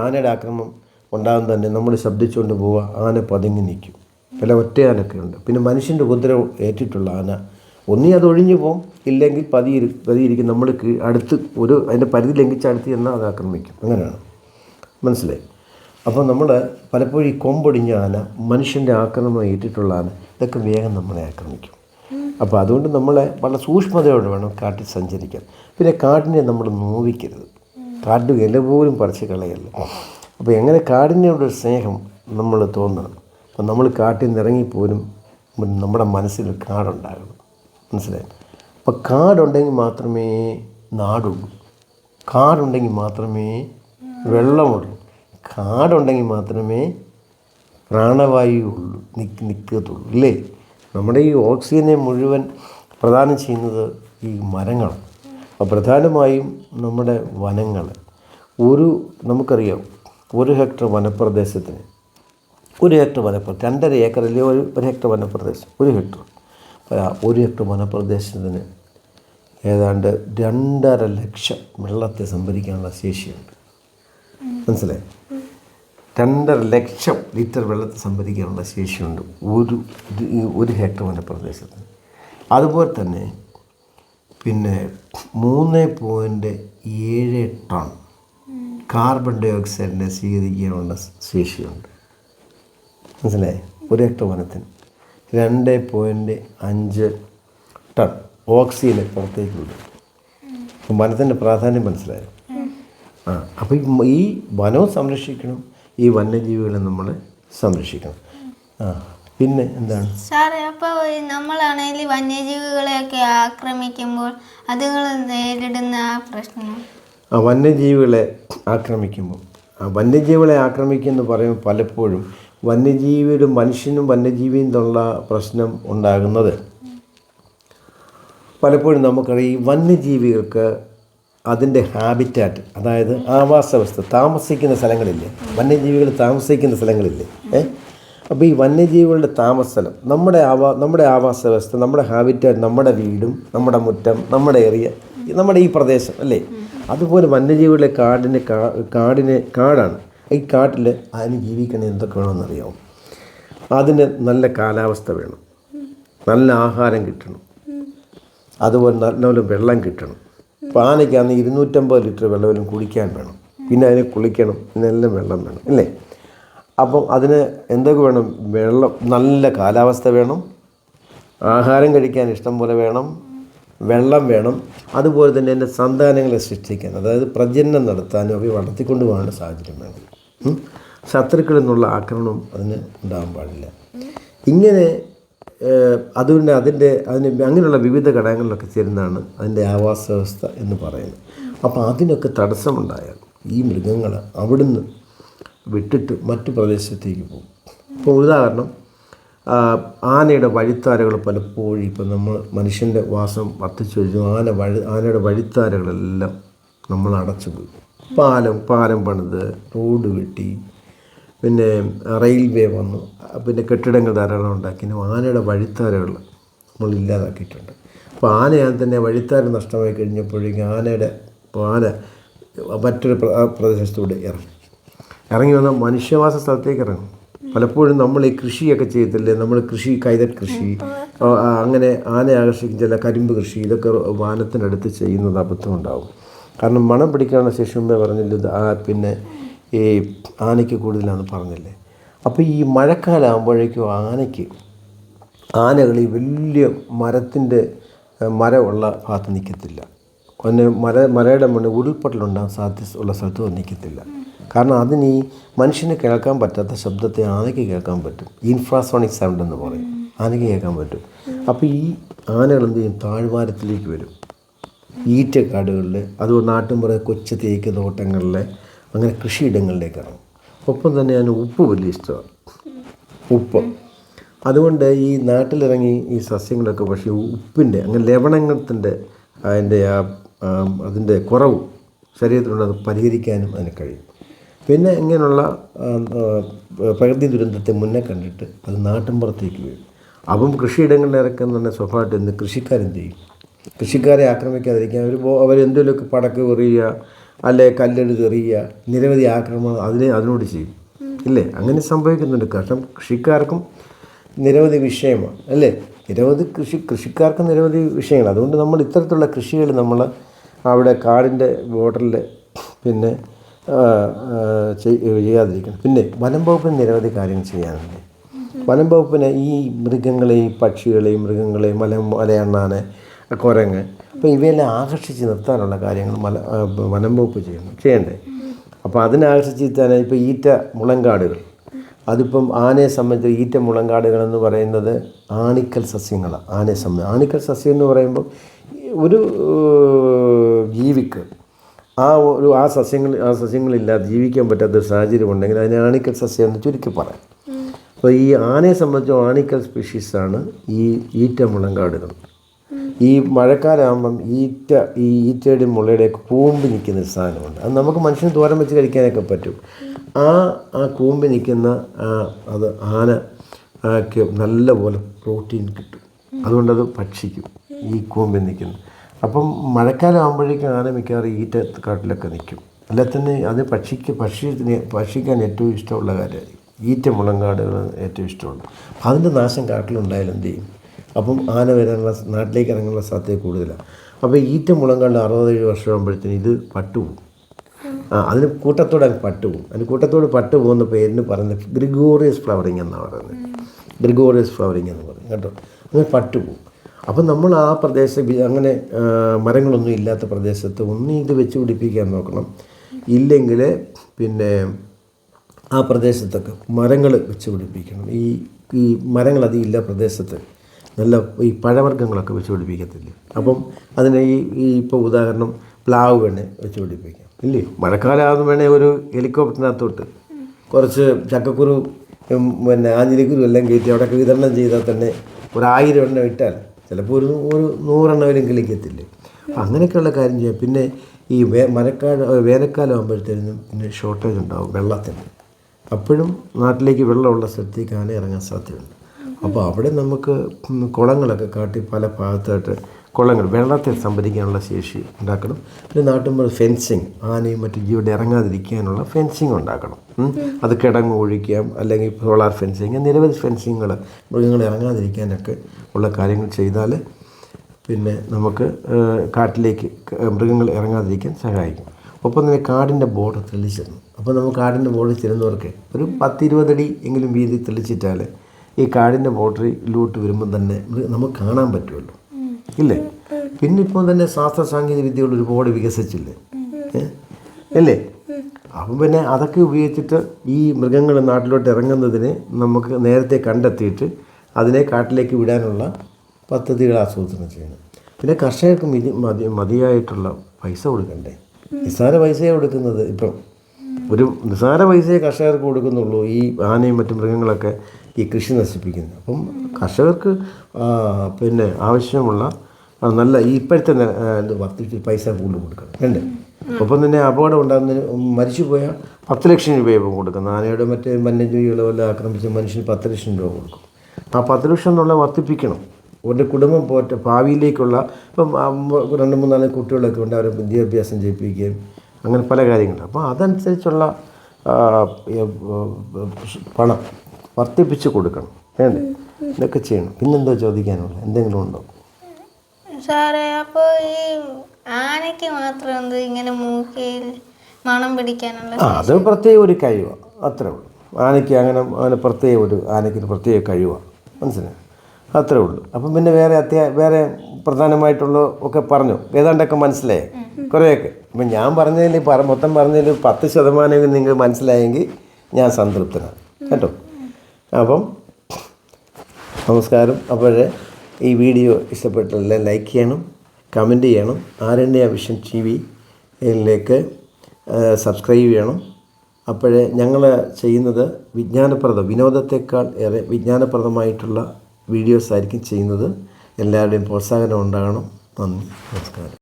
ആനയുടെ ആക്രമം ഉണ്ടാകും തന്നെ നമ്മൾ ശബ്ദിച്ചുകൊണ്ട് പോവുക ആന പതുങ്ങി നിൽക്കും. പല ഒറ്റയാനൊക്കെ ഉണ്ട്. പിന്നെ മനുഷ്യന്റെ ഉപദ്രവം ഏറ്റിട്ടുള്ള ആന. ഒന്നീ അത് ഒഴിഞ്ഞു പോകും ഇല്ലെങ്കിൽ പതിയിരി പതിയിരിക്കും നമ്മൾ അടുത്ത് ഒരു അതിന്റെ പരിധി ലംഘിച്ച് അടുത്ത് ചെന്നാൽ അത് ആക്രമിക്കും. അങ്ങനെയാണ്. മനസ്സിലായി? അപ്പോൾ നമ്മൾ പലപ്പോഴും ഈ കൊമ്പൊടിഞ്ഞ ആന മനുഷ്യന്റെ ആക്രമണം ഏറ്റിട്ടുള്ള ആന ഇതൊക്കെ വേഗം നമ്മളെ ആക്രമിക്കും. അപ്പോൾ അതുകൊണ്ട് നമ്മളെ വളരെ സൂക്ഷ്മതയോടെ വേണം കാട്ടിൽ സഞ്ചരിക്കാൻ. പിന്നെ കാടിനെ നമ്മൾ നോവിക്കരുത്. കാട് ഇല പോലും പറിച്ച് കളയല്ല. അപ്പോൾ എങ്ങനെ കാടിനോടൊരു സ്നേഹം നമ്മൾ തോന്നണം? അപ്പം നമ്മൾ കാട്ടിൽ നിന്ന് ഇറങ്ങിപ്പോലും നമ്മുടെ മനസ്സിൽ കാടുണ്ടാകണം. മനസ്സിലായി? അപ്പോൾ കാടുണ്ടെങ്കിൽ മാത്രമേ നാടുള്ളൂ. കാടുണ്ടെങ്കിൽ മാത്രമേ വെള്ളമുള്ളൂ. കാടുണ്ടെങ്കിൽ മാത്രമേ പ്രാണവായു ഉള്ളൂ നിക്ക് നിൽക്കത്തുള്ളൂ ഇല്ലേ? നമ്മുടെ ഈ ഓക്സിജനെ മുഴുവൻ പ്രദാനം ചെയ്യുന്നത് ഈ മരങ്ങളാണ്. അപ്പോൾ പ്രധാനമായും നമ്മുടെ വനങ്ങൾ ഒരു നമുക്കറിയാം ഒരു ഹെക്ടർ വനപ്രദേശത്തിന് ഒരു ഹെക്ടർ വനപ്രദേശം രണ്ടര അല്ലെങ്കിൽ ഒരു ഒരു ഹെക്ടർ വനപ്രദേശം ഒരു ഹെക്ടർ. ഒരു ഹെക്ടർ വനപ്രദേശത്തിന് ഏതാണ്ട് രണ്ടര ലക്ഷം വെള്ളത്തെ സംഭരിക്കാനുള്ള ശേഷിയുണ്ട്. മനസ്സിലായി? രണ്ടര ലക്ഷം ലിറ്റർ വെള്ളത്തെ സംഭരിക്കാനുള്ള ശേഷിയുണ്ട് ഒരു ഒരു ഹെക്ടർ വനപ്രദേശത്തിന്. അതുപോലെ തന്നെ പിന്നെ മൂന്ന് പോയിന്റ് ഏഴ് ടൺ കാർബൺ ഡൈ ഓക്സൈഡിനെ സ്വീകരിക്കാനുള്ള ശേഷിയുണ്ട്. മനസ്സിലായി? ഒരു ഹെക്ടർ വനത്തിന്. രണ്ട് പോയിന്റ് അഞ്ച് ടൺ ഓക്സിജനെ പുറത്തേക്ക് വിടും അപ്പം വനത്തിന്റെ പ്രാധാന്യം മനസ്സിലായോ? ആ അപ്പോൾ ഈ വനവും സംരക്ഷിക്കണം ഈ വന്യജീവികളെ നമ്മൾ സംരക്ഷിക്കണം. ആ പിന്നെ എന്താണ്? സാറേ അപ്പോൾ നമ്മളാണെങ്കിൽ വന്യജീവികളെയൊക്കെ ആക്രമിക്കുമ്പോൾ അതുങ്ങൾ നേരിടുന്ന ആ പ്രശ്നം? ആ വന്യജീവികളെ ആക്രമിക്കുമ്പോൾ. ആ വന്യജീവികളെ ആക്രമിക്കുമെന്ന് പറയുമ്പോൾ പലപ്പോഴും വന്യജീവിയുടെ മനുഷ്യനും വന്യജീവിയും തമ്മിലുള്ള പ്രശ്നം ഉണ്ടാകുന്നത്. പലപ്പോഴും നമുക്കറിയാം ഈ വന്യജീവികൾക്ക് അതിന്റെ ഹാബിറ്റാറ്റ് അതായത് ആവാസവ്യവസ്ഥ താമസിക്കുന്ന സ്ഥലങ്ങളില്ലേ? വന്യജീവികൾ താമസിക്കുന്ന സ്ഥലങ്ങളില്ലേ? ഏ? അപ്പോൾ ഈ വന്യജീവികളുടെ താമസസ്ഥലം നമ്മുടെ ആവാ നമ്മുടെ ആവാസ വ്യവസ്ഥ നമ്മുടെ ഹാബിറ്റാറ്റ് നമ്മുടെ വീടും നമ്മുടെ മുറ്റം നമ്മുടെ ഏറിയ നമ്മുടെ ഈ പ്രദേശം അല്ലേ? അതുപോലെ വന്യജീവികളുടെ കാടിന് കാടിനെ കാടാണ്. ഈ കാട്ടിൽ അതിന് ജീവിക്കണേ എന്തൊക്കെ വേണമെന്നറിയാമോ അതിന് നല്ല കാലാവസ്ഥ വേണം. നല്ല ആഹാരം കിട്ടണം. അതുപോലെ നല്ലപോലെ വെള്ളം കിട്ടണം. പാനയ്ക്കാന്ന് ഇരുന്നൂറ്റമ്പത് ലിറ്റർ വെള്ളമെങ്കിലും കുടിക്കാൻ വേണം. പിന്നെ അതിനെ കുളിക്കണം. ഇതിനെല്ലാം വെള്ളം വേണം. അല്ലേ അപ്പം അതിന് എന്തൊക്കെ വേണം? വെള്ളം നല്ല കാലാവസ്ഥ വേണം. ആഹാരം കഴിക്കാൻ ഇഷ്ടം പോലെ വേണം. വെള്ളം വേണം. അതുപോലെ തന്നെ എന്റെ സന്താനങ്ങളെ സൃഷ്ടിക്കാൻ അതായത് പ്രജനനം നടത്താനും അവയെ വളർത്തിക്കൊണ്ട് പോകാനുള്ള സാഹചര്യം വേണം. ശത്രുക്കളിൽ നിന്നുള്ള ആക്രമണം അതിന് ഉണ്ടാകാൻ പാടില്ല. ഇങ്ങനെ അതുകൊണ്ട് അതിന്റെ അതിന് അങ്ങനെയുള്ള വിവിധ ഘടകങ്ങളിലൊക്കെ ചേരുന്നതാണ് അതിന്റെ ആവാസ വ്യവസ്ഥ എന്ന് പറയുന്നത്. അപ്പോൾ അതിനൊക്കെ തടസ്സമുണ്ടായാൽ ഈ മൃഗങ്ങൾ അവിടുന്ന് വിട്ടിട്ട് മറ്റു പ്രദേശത്തേക്ക് പോകും. ഇപ്പോൾ ഉദാഹരണം ആനയുടെ വഴിത്താരകൾ പലപ്പോഴും ഇപ്പം നമ്മൾ മനുഷ്യന്റെ വാസം വർദ്ധിച്ചു വരുന്നു. ആന വഴി ആനയുടെ വഴിത്താരകളെല്ലാം നമ്മൾ അടച്ചു പോയി. പാലം പാലം പണിത് റോഡ് വെട്ടി പിന്നെ റെയിൽവേ വന്നു. പിന്നെ കെട്ടിടങ്ങൾ ധാരാളം ഉണ്ടാക്കി. ആനയുടെ വഴിത്താരകൾ നമ്മൾ ഇല്ലാതാക്കിയിട്ടുണ്ട്. അപ്പോൾ ആനയാൽ തന്നെ വഴിത്താരം നഷ്ടമായി കഴിഞ്ഞപ്പോഴേക്കും ആനയുടെ ആന മറ്റൊരു പ്ര- പ്രദേശത്തൂടെ ഇറങ്ങി. ഇറങ്ങി വന്ന മനുഷ്യവാസ സ്ഥലത്തേക്ക് ഇറങ്ങും. പലപ്പോഴും നമ്മൾ ഈ കൃഷിയൊക്കെ ചെയ്യത്തില്ലേ? നമ്മൾ കൃഷി കൈതറ്റ് കൃഷി അങ്ങനെ ആനയെ ആകർഷിക്കും ചില കരിമ്പ് കൃഷി ഇതൊക്കെ വാനത്തിനടുത്ത് ചെയ്യുന്നത് അബദ്ധം ഉണ്ടാവും കാരണം മണം പിടിക്കാനുള്ള ശേഷം മുമ്പേ പറഞ്ഞില്ല പിന്നെ ഈ ആനയ്ക്ക് കൂടുതലാണെന്ന് പറഞ്ഞില്ലേ? അപ്പോൾ ഈ മഴക്കാലാകുമ്പോഴേക്കും ആനയ്ക്ക് ആനകൾ ഈ വലിയ മരത്തിന്റെ മരമുള്ള ഭാഗത്ത് നിൽക്കത്തില്ല. ഒന്ന് മര മരയുടെ മണ്ണ് ഉരുൾപൊട്ടലുണ്ടാകാൻ സാധ്യത ഉള്ള സ്ഥലത്ത് നിൽക്കത്തില്ല. കാരണം അതിന് ഈ മനുഷ്യന് കേൾക്കാൻ പറ്റാത്ത ശബ്ദത്തെ ആനയ്ക്ക് കേൾക്കാൻ പറ്റും. ഇൻഫ്രാസോണിക് സൗണ്ട് എന്ന് പറയും. ആനയ്ക്ക് കേൾക്കാൻ പറ്റും. അപ്പോൾ ഈ ആനകൾ എന്ത് ചെയ്യും? താഴ്വാരത്തിലേക്ക് വരും. ഈറ്റക്കാടുകളിൽ അതുപോലെ നാട്ടിൻപുറ കൊച്ചു തേക്ക് തോട്ടങ്ങളിൽ അങ്ങനെ കൃഷിയിടങ്ങളിലേക്ക് ഇറങ്ങും. ഒപ്പം തന്നെ അതിന് ഉപ്പ് വലിയ ഇഷ്ടമാണ്. ഉപ്പ്. അതുകൊണ്ട് ഈ നാട്ടിലിറങ്ങി ഈ സസ്യങ്ങളൊക്കെ പക്ഷേ ഉപ്പിന്റെ അങ്ങനെ ലവണങ്ങത്തിന്റെ അതിന്റെ ആ, അതിന്റെ കുറവ് ശരീരത്തിലുണ്ട് അത് പരിഹരിക്കാനും അതിന് കഴിയും. പിന്നെ ഇങ്ങനെയുള്ള പ്രകൃതി ദുരന്തത്തെ മുന്നേ കണ്ടിട്ട് അത് നാട്ടിൻപുറത്തേക്ക് വീഴും. അപ്പം കൃഷിയിടങ്ങളിൽ ഇറക്കുന്ന സ്വഭാവമായിട്ട് എന്ത് കൃഷിക്കാരെന്ത് ചെയ്യും? കൃഷിക്കാരെ ആക്രമിക്കാതിരിക്കാൻ അവർ അവരെന്തെങ്കിലുമൊക്കെ പടക്ക് എറിയുക അല്ലെ കല്ലെടുത്ത് എറിയുക നിരവധി ആക്രമണം അതിനെ അതിനോട് ചെയ്യും. ഇല്ലേ? അങ്ങനെ സംഭവിക്കുന്നുണ്ട്. കാരണം കൃഷിക്കാർക്കും നിരവധി വിഷയമാണ്. അല്ലേ? നിരവധി കൃഷി കൃഷിക്കാർക്ക് നിരവധി വിഷയങ്ങൾ. അതുകൊണ്ട് നമ്മൾ ഇത്തരത്തിലുള്ള കൃഷികൾ നമ്മൾ അവിടെ കാടിന്റെ ബോർഡറിൽ പിന്നെ ചെയ്യാതിരിക്കണം. പിന്നെ വനം വകുപ്പിന് നിരവധി കാര്യങ്ങൾ ചെയ്യാനുണ്ട്. വനം വകുപ്പിന് ഈ മൃഗങ്ങളെയും പക്ഷികളെയും മൃഗങ്ങളെയും മല മലയണ്ണാന് കുരങ്ങ് അപ്പോൾ ഇവയെല്ലാം ആകർഷിച്ച് നിർത്താനുള്ള കാര്യങ്ങൾ മല വനം വകുപ്പ് ചെയ്യണം ചെയ്യണ്ടേ? അപ്പോൾ അതിനാകർഷിച്ചിട്ടാണ് ഇപ്പോൾ ഈറ്റ മുളങ്കാടുകൾ. അതിപ്പം ആനയെ സംബന്ധിച്ച് ഈറ്റ മുളങ്കാടുകൾ എന്ന് പറയുന്നത് ആണിക്കൽ സസ്യങ്ങളാണ് ആനയെ സംബന്ധിച്ച് ആണിക്കൽ സസ്യം എന്ന് പറയുമ്പോൾ ഒരു ജീവിക്ക് ആ ഒരു ആ സസ്യങ്ങൾ ആ സസ്യങ്ങളില്ലാതെ ജീവിക്കാൻ പറ്റാത്ത ഒരു സാഹചര്യം ഉണ്ടെങ്കിൽ അതിനെ ആണിക്കൽ സസ്യം എന്ന് ചുരുക്കി പറയാം. അപ്പോൾ ഈ ആനയെ സംബന്ധിച്ച് ആണിക്കൽ സ്പീഷീസാണ് ഈ ഈറ്റ മുളങ്കാടുകൾ. ഈ മഴക്കാലമാകുമ്പം ഈറ്റ ഈ ഈറ്റയുടെയും മുളയുടെയൊക്കെ കൂമ്പ് നിൽക്കുന്ന ഒരു സാധനമുണ്ട്. അത് നമുക്ക് മനുഷ്യന് തോരൻ വെച്ച് കഴിക്കാനൊക്കെ പറ്റും. ആ ആ കൂമ്പ് നിൽക്കുന്ന അത് ആന ആക്ക് നല്ലപോലെ പ്രോട്ടീൻ കിട്ടും. അതുകൊണ്ടത് ഭക്ഷിക്കും ഈ കൂമ്പിൽ നിൽക്കുന്നു. അപ്പം മഴക്കാലം ആകുമ്പോഴേക്കും ആന മിക്കവാറും ഈറ്റ കാട്ടിലൊക്കെ നിൽക്കും. അല്ല തന്നെ അത് പക്ഷിക്ക് പക്ഷി ഭക്ഷിക്കാൻ ഏറ്റവും ഇഷ്ടമുള്ള കാര്യമായിരിക്കും. ഈറ്റ മുളങ്കാടുകൾ ഏറ്റവും ഇഷ്ടമുള്ളത് അതിന്റെ നാശം കാട്ടിലുണ്ടായാലും എന്ത് ചെയ്യും? അപ്പം ആന വരാനുള്ള നാട്ടിലേക്ക് ഇറങ്ങാനുള്ള സാധ്യത കൂടുതലാണ്. അപ്പോൾ ഈറ്റ മുളങ്കാട് അറുപത്തേഴ് വർഷം ആകുമ്പോഴത്തേന് ഇത് പട്ടുപോകും. ആ അതിന് കൂട്ടത്തോടെ അങ്ങ് പട്ടുപോകും. അതിന് കൂട്ടത്തോട് പട്ടു പോകുന്ന പേരിന് പറയുന്നത് ഗ്രിഗോറിയസ് ഫ്ലവറിങ് എന്നാണ് പറയുന്നത്. ഗ്രിഗോറിയസ് ഫ്ലവറിങ് എന്ന് പറയും. കേട്ടോ? അങ്ങനെ പട്ടുപോകും. അപ്പം നമ്മൾ ആ പ്രദേശം അങ്ങനെ മരങ്ങളൊന്നും ഇല്ലാത്ത പ്രദേശത്ത് ഒന്ന് ഇത് വെച്ച് പിടിപ്പിക്കാൻ നോക്കണം. ഇല്ലെങ്കിൽ പിന്നെ ആ പ്രദേശത്തൊക്കെ മരങ്ങൾ വെച്ച് പിടിപ്പിക്കണം. ഈ ഈ മരങ്ങൾ അധികം ഇല്ല പ്രദേശത്ത്. നല്ല ഈ പഴവർഗങ്ങളൊക്കെ വെച്ച് പിടിപ്പിക്കത്തില്ലേ? അപ്പം അതിന് ഈ ഈ ഇപ്പോൾ ഉദാഹരണം പ്ലാവ് വേണേ വെച്ച് പിടിപ്പിക്കാം. ഇല്ലേ? മഴക്കാലമാകുന്ന വേണേൽ ഒരു ഹെലികോപ്റ്ററിനകത്തോട്ട്. കുറച്ച് ചക്കക്കുരു പിന്നെ ആഞ്ഞിലിക്കുരു എല്ലാം കയറ്റി അവിടെ വിതരണം ചെയ്താൽ തന്നെ ഒരായിരം എണ്ണം ഇട്ടാൽ ചിലപ്പോൾ ഒരു ഒരു നൂറെണ്ണവരും കിളിക്കത്തില്ലേ അപ്പം അങ്ങനെയൊക്കെയുള്ള കാര്യം ചെയ്യാം. പിന്നെ ഈ വേ മഴക്കാലം വേനൽക്കാലം ആകുമ്പോഴത്തേനും പിന്നെ ഷോർട്ടേജ് ഉണ്ടാവും വെള്ളത്തിന്. അപ്പോഴും നാട്ടിലേക്ക് വെള്ളമുള്ള സ്ഥലത്തേക്ക് ആന ഇറങ്ങാൻ സാധ്യതയുണ്ട്. അപ്പോൾ അവിടെ നമുക്ക് കുളങ്ങളൊക്കെ കാട്ടി പല ഭാഗത്തായിട്ട് കുളങ്ങൾ വെള്ളത്തെ സംഭരിക്കാനുള്ള ശേഷി ഉണ്ടാക്കണം. പിന്നെ നാട്ടുമ്പോൾ ഫെൻസിങ് ആനയും മറ്റു ജീവിയുടെ ഇറങ്ങാതിരിക്കാനുള്ള ഫെൻസിങ് ഉണ്ടാക്കണം. അത് കിടങ്ങ് ഒഴിക്കാം അല്ലെങ്കിൽ സോളാർ ഫെൻസിങ് നിരവധി ഫെൻസിങ്ങുകൾ മൃഗങ്ങൾ ഇറങ്ങാതിരിക്കാനൊക്കെ ഉള്ള കാര്യങ്ങൾ ചെയ്താൽ പിന്നെ നമുക്ക് കാട്ടിലേക്ക് മൃഗങ്ങൾ ഇറങ്ങാതിരിക്കാൻ സഹായിക്കും. ഒപ്പം തന്നെ കാടിന്റെ ബോർഡർ തെളിച്ചിരുന്നു അപ്പോൾ നമുക്ക് കാടിന്റെ ബോർഡർ ചെല്ലുന്നവർക്ക് ഒരു പത്തിരുപതടി എങ്കിലും വീതി തെളിച്ചിട്ടാൽ ഈ കാടിന്റെ ബോർഡറിലോട്ട് വരുമ്പോൾ തന്നെ നമുക്ക് കാണാൻ പറ്റുമല്ലോ ഇല്ലേ? പിന്നെ ഇപ്പം തന്നെ ശാസ്ത്ര സാങ്കേതിക വിദ്യകൾ ഒരുപാട് വികസിച്ചില്ലേ? അല്ലേ അപ്പം പിന്നെ അതൊക്കെ ഉപയോഗിച്ചിട്ട് ഈ മൃഗങ്ങൾ നാട്ടിലോട്ട് ഇറങ്ങുന്നതിനെ നമുക്ക് നേരത്തെ കണ്ടെത്തിയിട്ട് അതിനെ കാട്ടിലേക്ക് വിടാനുള്ള പദ്ധതികൾ ആസൂത്രണം ചെയ്യണം പിന്നെ കർഷകർക്ക് മിതി മതി മതിയായിട്ടുള്ള പൈസ കൊടുക്കണ്ടേ? നിസ്സാര പൈസയെ കൊടുക്കുന്നത് ഇപ്പം. ഒരു നിസ്സാര പൈസയെ കർഷകർക്ക് കൊടുക്കുന്നുള്ളൂ. ഈ ആനയും മറ്റു മൃഗങ്ങളൊക്കെ ഈ കൃഷി നശിപ്പിക്കുന്നത് അപ്പം കർഷകർക്ക് പിന്നെ ആവശ്യമുള്ള നല്ല ഇപ്പോഴത്തെ ഇത് വർദ്ധിച്ച് പൈസ കൂടുതൽ കൊടുക്കണം. രണ്ട് ഒപ്പം തന്നെ അപകടം ഉണ്ടാകുന്നതിന് മരിച്ചു പോയാൽ പത്ത് ലക്ഷം രൂപയും കൊടുക്കുന്നത് ആനയുടെ മറ്റേ വന്യജീവികളെ വല്ല ആക്രമിച്ച മനുഷ്യന് പത്ത് ലക്ഷം രൂപ കൊടുക്കും. ആ പത്ത് ലക്ഷം എന്നുള്ള വർദ്ധിപ്പിക്കണം. ഒരു കുടുംബം പോറ്റ ഭാവിയിലേക്കുള്ള ഇപ്പം രണ്ട് മൂന്നാൽ കുട്ടികളൊക്കെ ഉണ്ട് അവരെ വിദ്യാഭ്യാസം ചെയ്യിപ്പിക്കുകയും അങ്ങനെ പല കാര്യങ്ങളുണ്ട്. അപ്പോൾ അതനുസരിച്ചുള്ള പണം വർദ്ധിപ്പിച്ച് കൊടുക്കണം. വേണ്ടേ? ഇതൊക്കെ ചെയ്യണം. പിന്നെന്തോ ചോദിക്കാനുള്ളത്? എന്തെങ്കിലും ഉണ്ടോ? സാറേ അപ്പോൾ ഈ ആനയ്ക്ക് മാത്രം എന്ത് ഇങ്ങനെ മൂക്കയിൽ മണം പിടിക്കാനുള്ള ആ അത് പ്രത്യേക ഒരു കഴിവാണ് അത്രേ ഉള്ളൂ. ആനയ്ക്ക് അങ്ങനെ അങ്ങനെ പ്രത്യേക ഒരു ആനയ്ക്ക് പ്രത്യേക കഴിവാണ് മനസ്സിലായി? അത്രേ ഉള്ളൂ. അപ്പം പിന്നെ വേറെ അത്യാ വേറെ പ്രധാനമായിട്ടുള്ള ഒക്കെ പറഞ്ഞു. ഏതാണ്ടൊക്കെ മനസ്സിലായി? കുറേയൊക്കെ. അപ്പം ഞാൻ പറഞ്ഞതിൽ പറ മൊത്തം പറഞ്ഞതിൽ പത്ത് ശതമാനം നിങ്ങൾ മനസ്സിലായെങ്കിൽ ഞാൻ സംതൃപ്തനാണ്. കേട്ടോ? അപ്പം നമസ്കാരം. അപ്പോൾ ഈ വീഡിയോ ഇഷ്ടപ്പെട്ടില്ല ലൈക്ക് ചെയ്യണം കമന്റ് ചെയ്യണം. ആരണ്യ വിഷൻ ടി വിയിലേക്ക് സബ്സ്ക്രൈബ് ചെയ്യണം. അപ്പോഴേ ഞങ്ങൾ ചെയ്യുന്നത് വിജ്ഞാനപ്രദം വിനോദത്തെക്കാൾ ഏറെ വിജ്ഞാനപ്രദമായിട്ടുള്ള വീഡിയോസ് ആയിരിക്കും ചെയ്യുന്നത്. എല്ലാവരുടെയും പ്രോത്സാഹനം ഉണ്ടാകണം. നന്ദി. നമസ്കാരം.